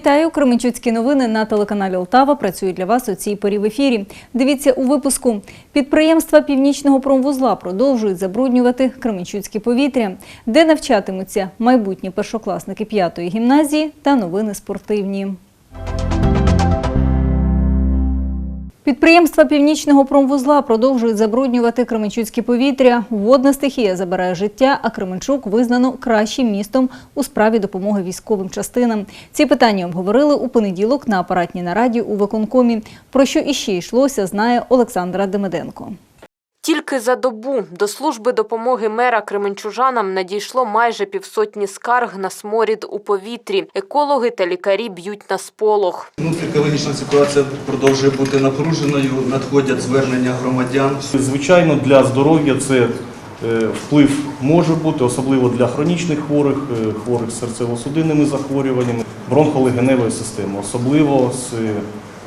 Вітаю! Кременчуцькі новини на телеканалі Олтава працюють для вас у цій порі в ефірі. Дивіться у випуску. Підприємства Північного промвузла продовжують забруднювати Кременчуцьке повітря, де навчатимуться майбутні першокласники п'ятої гімназії та новини спортивні. Підприємства Північного промвузла продовжують забруднювати Кременчуцьке повітря. Водна стихія забирає життя, а Кременчук визнано кращим містом у справі допомоги військовим частинам. Ці питання обговорили у понеділок на апаратній нараді у виконкомі. Про що іще йшлося, знає Олександра Демиденко. Тільки за добу до служби допомоги мера кременчужанам надійшло майже півсотні скарг на сморід у повітрі. Екологи та лікарі б'ють на сполох. Внутрікологічна ситуація продовжує бути напруженою. Надходять звернення громадян. Звичайно, для здоров'я це е, вплив може бути, особливо для хронічних хворих, е, хворих з серцево-судинними захворюваннями, бронхолегеневої системи, особливо з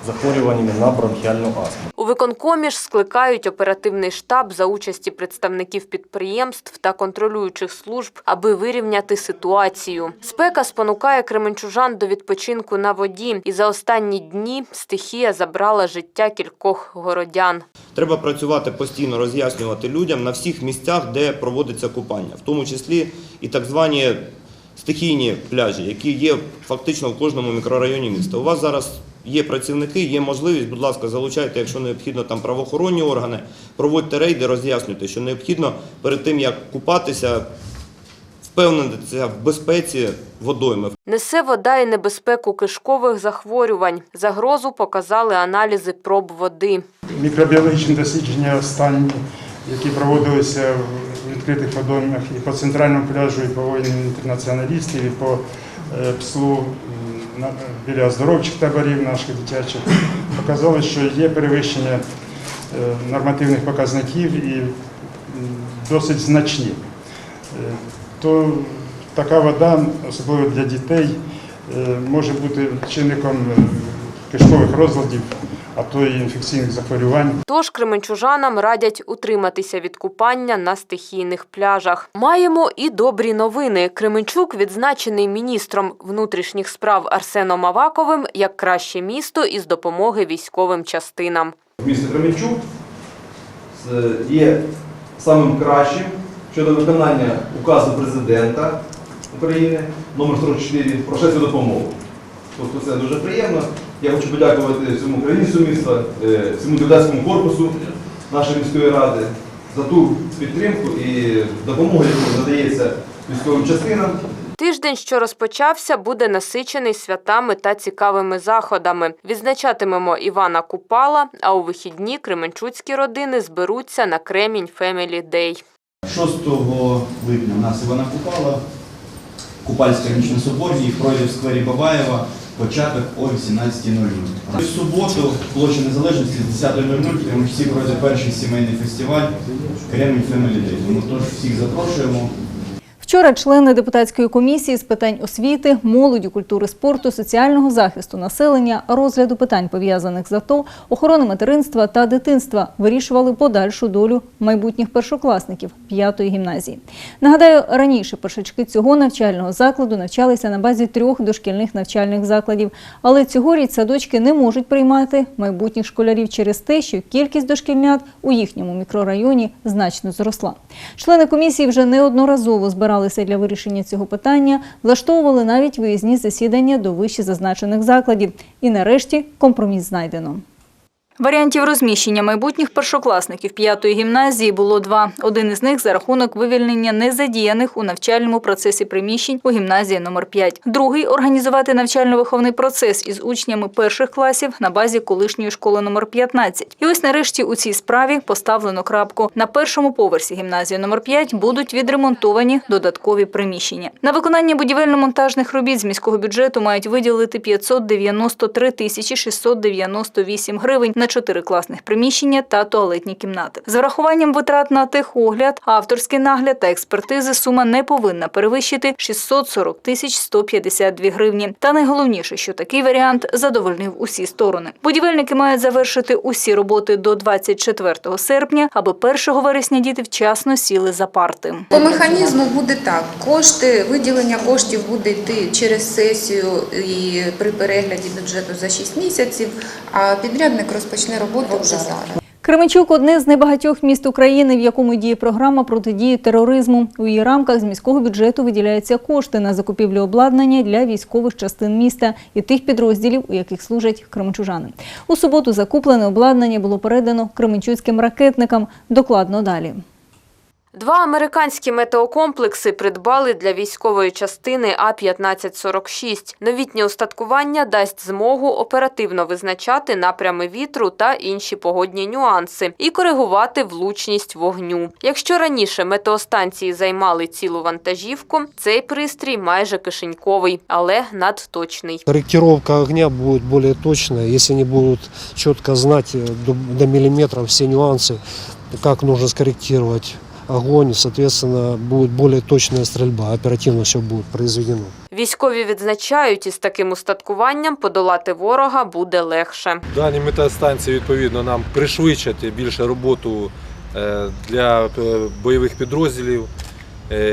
захворюваннями на бронхіальну астму. У виконкомі ж скликають оперативний штаб за участі представників підприємств та контролюючих служб, аби вирівняти ситуацію. Спека спонукає кременчужан до відпочинку на воді, і за останні дні стихія забрала життя кількох городян. Треба працювати постійно, роз'яснювати людям на всіх місцях, де проводиться купання, в тому числі і так звані стихійні пляжі, які є фактично в кожному мікрорайоні міста. У вас зараз є працівники, є можливість, будь ласка, залучайте, якщо необхідно, там правоохоронні органи, проводьте рейди, роз'яснюйте, що необхідно перед тим як купатися, впевнитися в безпеці водойми. Несе вода і небезпеку кишкових захворювань. Загрозу показали аналізи проб води. Мікробіологічні дослідження останні, які проводилися в відкритих водоймах і по центральному пляжу, і по воїнам інтернаціоналістів, і по е, пслу біля оздоровчих таборів наших дитячих, показали, що є перевищення е, нормативних показників і досить значні. Е, То така вода, особливо для дітей, е, може бути чинником кишкових розладів, а то і інфекційних захворювань. Тож кременчужанам радять утриматися від купання на стихійних пляжах. Маємо і добрі новини. Кременчук відзначений міністром внутрішніх справ Арсеном Аваковим як краще місто із допомоги військовим частинам. місто Кременчук є самим кращим щодо виконання указу президента України номер 44 про швидку допомогу. Тобто це дуже приємно. Я хочу подякувати всьому керівництву міста, е, всьому депутатському корпусу нашої міської ради за ту підтримку і допомогу, яку надається військовим частинам. Тиждень, що розпочався, буде насичений святами та цікавими заходами. Відзначатимемо Івана Купала, а у вихідні кременчуцькі родини зберуться на Кремінь Фемілі Дей. 6 липня у нас Івана Купала, Купальська ніч на Соборній, пройде в сквері Бабаєва, початок о 18.00. В суботу, площа Незалежності з 10.00, тому всі пройде перший сімейний фестиваль Кремль Family Day. Тому тож всіх запрошуємо. Вчора члени депутатської комісії з питань освіти, молоді, культури, спорту, соціального захисту населення, розгляду питань пов'язаних з АТО, охорони материнства та дитинства вирішували подальшу долю майбутніх першокласників п'ятої гімназії. Нагадаю, раніше першачки цього навчального закладу навчалися на базі трьох дошкільних навчальних закладів, але цьогоріч садочки не можуть приймати майбутніх школярів через те, що кількість дошкільнят у їхньому мікрорайоні значно зросла. Члени комісії вже неодноразово збиралися для вирішення цього питання, влаштовували навіть виїзні засідання до вище зазначених закладів. І нарешті компроміс знайдено. Варіантів розміщення майбутніх першокласників п'ятої гімназії було два. Один із них за рахунок вивільнення незадіяних у навчальному процесі приміщень у гімназії номер 5 Другий організувати навчально-виховний процес із учнями перших класів на базі колишньої школи номер 15 І ось нарешті у цій справі поставлено крапку. На першому поверсі гімназії номер 5 будуть відремонтовані додаткові приміщення. На виконання будівельно-монтажних робіт з міського бюджету мають виділити 593 тисячі 698 гривень. На чотири класних приміщення та туалетні кімнати. З врахуванням витрат на техогляд, авторський нагляд та експертизи сума не повинна перевищити 640 тисяч 152 гривні. Та найголовніше, що такий варіант задовольнив усі сторони. Будівельники мають завершити усі роботи до 24 серпня, аби 1 вересня діти вчасно сіли за парти. По механізму буде так. Кошти, виділення коштів буде йти через сесію і при перегляді бюджету за 6 місяців, а підрядник розпочне роботу вже зараз. Кременчук одне з небагатьох міст України, в якому діє програма протидії тероризму. У її рамках з міського бюджету виділяються кошти на закупівлю обладнання для військових частин міста і тих підрозділів, у яких служать кременчужани. У суботу закуплене обладнання було передано кременчуцьким ракетникам. Докладно далі. Два американські метеокомплекси придбали для військової частини А-1546. Новітнє устаткування дасть змогу оперативно визначати напрями вітру та інші погодні нюанси і коригувати влучність вогню. Якщо раніше метеостанції займали цілу вантажівку, цей пристрій майже кишеньковий, але надточний. Корректировка огня будет более точная, если они будут четко знать э, до, миллиметра все нюансы, как нужно скорректировать огонь, соответственно, будет более точная стрельба, оперативно все будет произведено. Військові відзначають, із таким устаткуванням подолати ворога буде легше. Дані метеостанції відповідно нам пришвидшать більше роботу е, для е, бойових підрозділів,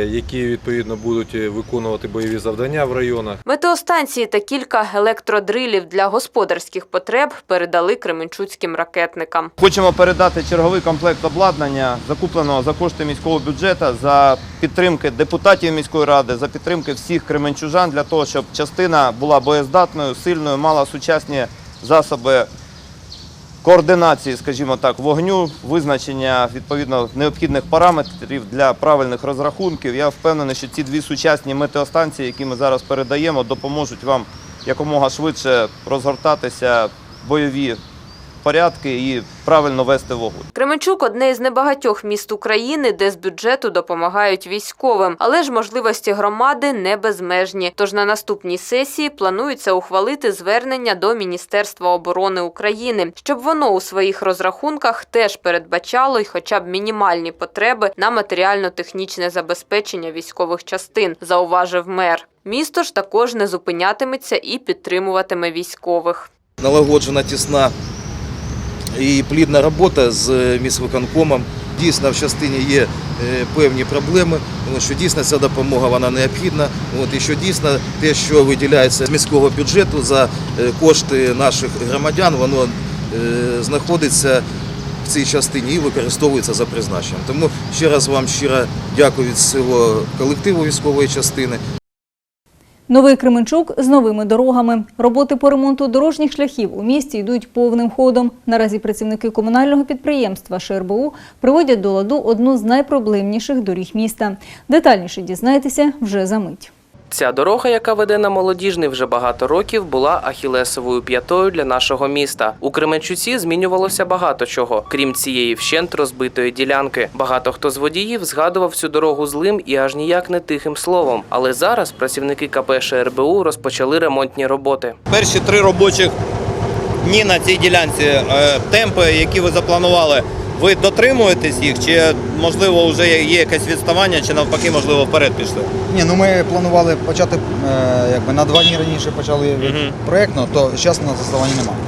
які відповідно будуть виконувати бойові завдання в районах. Метеостанції та кілька електродрилів для господарських потреб передали кременчуцьким ракетникам. Хочемо передати черговий комплект обладнання, закупленого за кошти міського бюджету, за підтримки депутатів міської ради, за підтримки всіх кременчужан для того, щоб частина була боєздатною, сильною, мала сучасні засоби координації, скажімо так, вогню, визначення відповідно необхідних параметрів для правильних розрахунків. Я впевнений, що ці дві сучасні метеостанції, які ми зараз передаємо, допоможуть вам якомога швидше розгортатися бойові порядки і правильно вести вогонь. Кременчук одне із небагатьох міст України, де з бюджету допомагають військовим, але ж можливості громади не безмежні. Тож на наступній сесії планується ухвалити звернення до Міністерства оборони України, щоб воно у своїх розрахунках теж передбачало й хоча б мінімальні потреби на матеріально-технічне забезпечення військових частин, зауважив мер. Місто ж також не зупинятиметься і підтримуватиме військових. Налагоджена тісна і плідна робота з міськвиконкомом. Дійсно, в частині є е, певні проблеми, що дійсно ця допомога вона необхідна. От, і що дійсно те, що виділяється з міського бюджету за е, кошти наших громадян, воно е, знаходиться в цій частині і використовується за призначенням. Тому ще раз вам щиро дякую від всього колективу військової частини. Новий Кременчук з новими дорогами. Роботи по ремонту дорожніх шляхів у місті йдуть повним ходом. Наразі працівники комунального підприємства ШРБУ приводять до ладу одну з найпроблемніших доріг міста. Детальніше дізнайтеся вже за мить. Ця дорога, яка веде на молодіжний вже багато років, була ахілесовою п'ятою для нашого міста. У Кременчуці змінювалося багато чого, крім цієї вщент розбитої ділянки. Багато хто з водіїв згадував цю дорогу злим і аж ніяк не тихим словом. Але зараз працівники КП ШРБУ розпочали ремонтні роботи. Перші три робочих дні на цій ділянці, е, темпи, які ви запланували, ви дотримуєтесь їх, чи можливо вже є якесь відставання, чи навпаки, можливо, вперед пішли? Ні, ну ми планували почати е, якби на два дні раніше почали Мгм. проєктно, то зараз у нас заставання немає.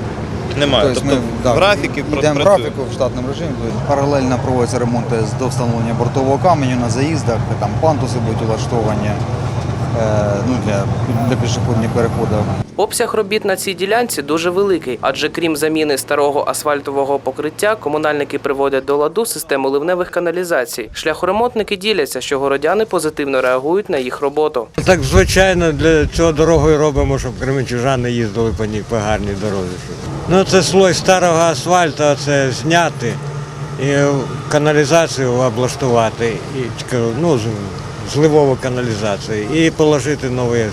Немає. Тобто Тобто, ми, да, графіки Йдемо працюють. графіку в штатному режимі. тобто Паралельно проводяться ремонти з до встановлення бортового каменю на заїздах, там пантуси будуть улаштовані ну, для, для пішохідних переходів. Обсяг робіт на цій ділянці дуже великий, адже крім заміни старого асфальтового покриття, комунальники приводять до ладу систему ливневих каналізацій. Шляхоремонтники діляться, що городяни позитивно реагують на їх роботу. Так звичайно для цього дорогою робимо, щоб кременчужани їздили по ній по гарній дорозі. Ну це слой старого асфальту, це зняти і каналізацію облаштувати, і ну, зливову каналізацію і положити новий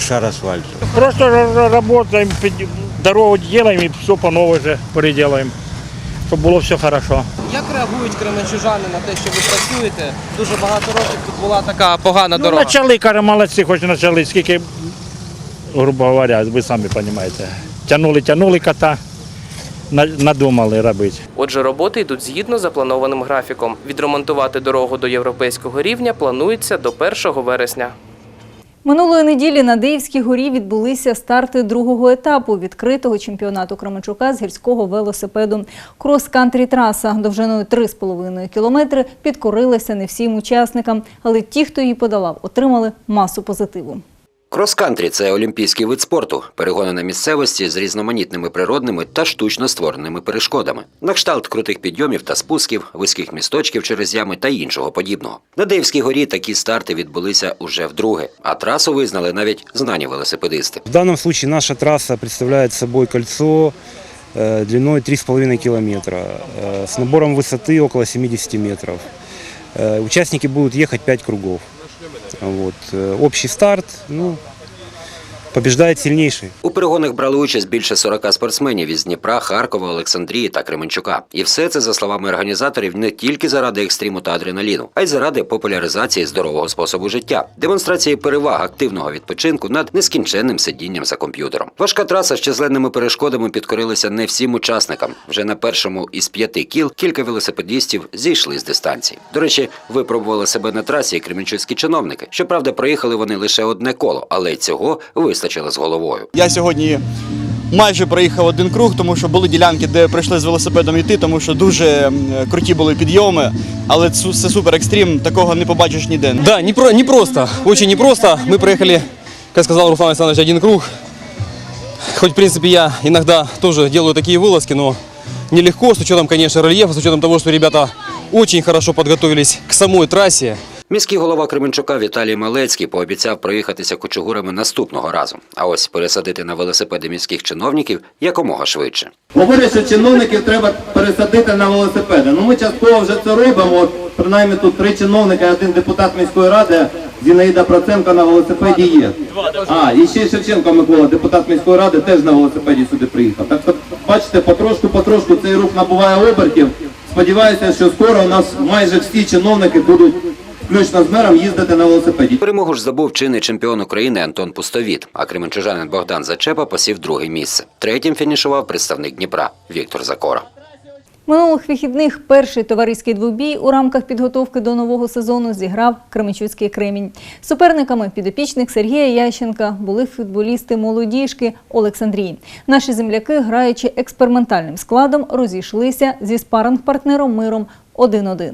шар асфальту. Просто работаем, дорогу делаем и все по новой же переделаем, чтобы было все хорошо. Як реагують кременчужани на те, що ви працюєте? Дуже багато років тут була така погана Ну, почали, каже, молодці, хоч почали, скільки, грубо говоря, ви самі розумієте. Тянули, тянули кота, надумали робити. Отже, роботи йдуть згідно з запланованим графіком. Відремонтувати дорогу до європейського рівня планується до 1 вересня. Минулої неділі на Деївській горі відбулися старти другого етапу відкритого чемпіонату Кременчука з гірського велосипеду. Крос-кантрі траса довжиною 3,5 кілометри підкорилася не всім учасникам, але ті, хто її подолав, отримали масу позитиву. Крос-кантрі – це олімпійський вид спорту, перегони на місцевості з різноманітними природними та штучно створеними перешкодами, на кшталт крутих підйомів та спусків, вузьких місточків через ями та іншого подібного. На Деївській горі такі старти відбулися уже вдруге, а трасу визнали навіть знані велосипедисти. В данном случае наша трасса представляет собой кольцо э, длиной 3,5 километра, э, с набором высоты около 70 метров. Э, Участники будут ехать 5 кругов. Вот. э, Общий старт, ну, побеждает сильнейший. У перегонах брали участь більше 40 спортсменів із Дніпра, Харкова, Олександрії та Кременчука. І все це, за словами організаторів, не тільки заради екстриму та адреналіну, а й заради популяризації здорового способу життя, демонстрації переваг активного відпочинку над нескінченним сидінням за комп'ютером. Важка траса з численними перешкодами підкорилася не всім учасникам. Вже на першому із п'яти кіл кілька велосипедістів зійшли з дистанції. До речі, випробували себе на трасі і кременчуцькі чиновники. Щоправда, проїхали вони лише одне коло, але цього вистачило з головою. Я сьогодні майже проїхав один круг, тому що були ділянки, де прийшли з велосипедом йти, тому що дуже круті були підйоми. Але це супер екстрім, такого не побачиш ніде. Да, не, про, не просто, очень непросто. Мы проехали, как сказал Руслан Александрович, один круг. Хоть, в принципе, я иногда тоже делаю такие вылазки, но нелегко, с учетом, конечно, рельефа, с учетом того, что ребята очень хорошо подготовились к самой трассе. Міський голова Кременчука Віталій Малецький пообіцяв проїхатися кучугурами наступного разу. А ось пересадити на велосипеди міських чиновників якомога швидше. Говорять, що чиновників треба пересадити на велосипеди. Ну ми частково вже це робимо. От, принаймні тут три чиновника, один депутат міської ради, Зінаїда Проценко на велосипеді є. А, і ще Шевченко Микола, депутат міської ради, теж на велосипеді сюди приїхав. Так що, бачите, потрошку-потрошку цей рух набуває обертів. Сподіваюся, що скоро у нас майже всі чиновники будуть, включно з мером, їздити на велосипеді. Перемогу ж здобув чинний чемпіон України Антон Пустовіт, а кременчужанин Богдан Зачепа посів друге місце. Третім фінішував представник Дніпра Віктор Закора. Минулих вихідних перший товариський двобій у рамках підготовки до нового сезону зіграв Кременчуцький Кремінь. Суперниками підопічних Сергія Ященка були футболісти молодіжки Олександрії. Наші земляки, граючи експериментальним складом, розійшлися зі спаринг-партнером миром 1-1.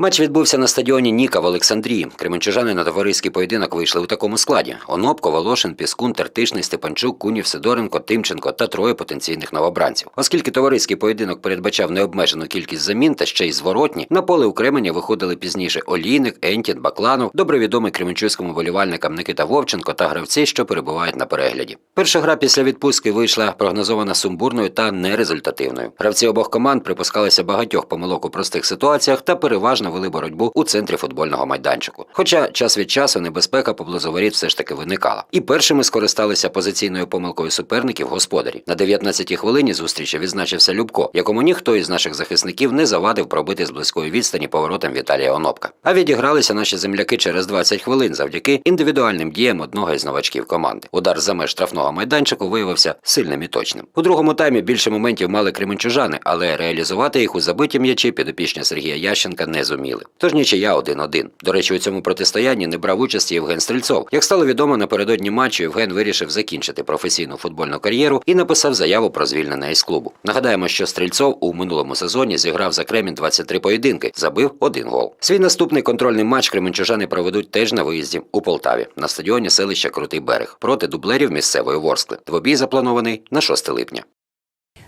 Матч відбувся на стадіоні Ніка в Олександрії. Кременчужани на товариський поєдинок вийшли у такому складі: Онопко, Волошин, Піскун, Тертишний, Степанчук, Кунів, Сидоренко, Тимченко та троє потенційних новобранців. Оскільки товариський поєдинок передбачав необмежену кількість замін та ще й зворотні, на поле у Кремені виходили пізніше Олійник, Ентін, Бакланов, добре відомий кременчуцькому болівальникам Никита Вовченко та гравці, що перебувають на перегляді. Перша гра після відпустки вийшла прогнозована сумбурною та нерезультативною. Гравці обох команд припускалися багатьох помилок у простих ситуаціях та переважно вели боротьбу у центрі футбольного майданчику. Хоча час від часу небезпека поблизу воріт все ж таки виникала. І першими скористалися позиційною помилкою суперників господарі. На 19-й хвилині зустрічі відзначився Любко, якому ніхто із наших захисників не завадив пробити з близької відстані поворотом Віталія Онопка. А відігралися наші земляки через 20 хвилин завдяки індивідуальним діям одного із новачків команди. Удар за меж штрафного майданчику виявився сильним і точним. У другому таймі більше моментів мали кременчужани, але реалізувати їх у забиті м'ячі підопічня Сергія Ященка не зуміли. Тож нічия 1-1. До речі, у цьому протистоянні не брав участі Євген Стрільцов. Як стало відомо напередодні матчу, Євген вирішив закінчити професійну футбольну кар'єру і написав заяву про звільнення із клубу. Нагадаємо, що Стрільцов у минулому сезоні зіграв за Кремінь 23 поєдинки, забив один гол. Свій наступний контрольний матч кременчужани проведуть теж на виїзді у Полтаві на стадіоні селища Крутий Берег проти дублерів місцевої Ворскли. Двобій запланований на 6 липня.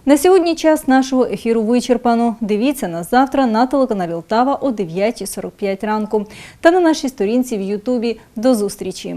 На сьогодні час нашого ефіру вичерпано. Дивіться нас завтра на телеканалі Лтава о 9.45 ранку та на нашій сторінці в Ютубі. До зустрічі!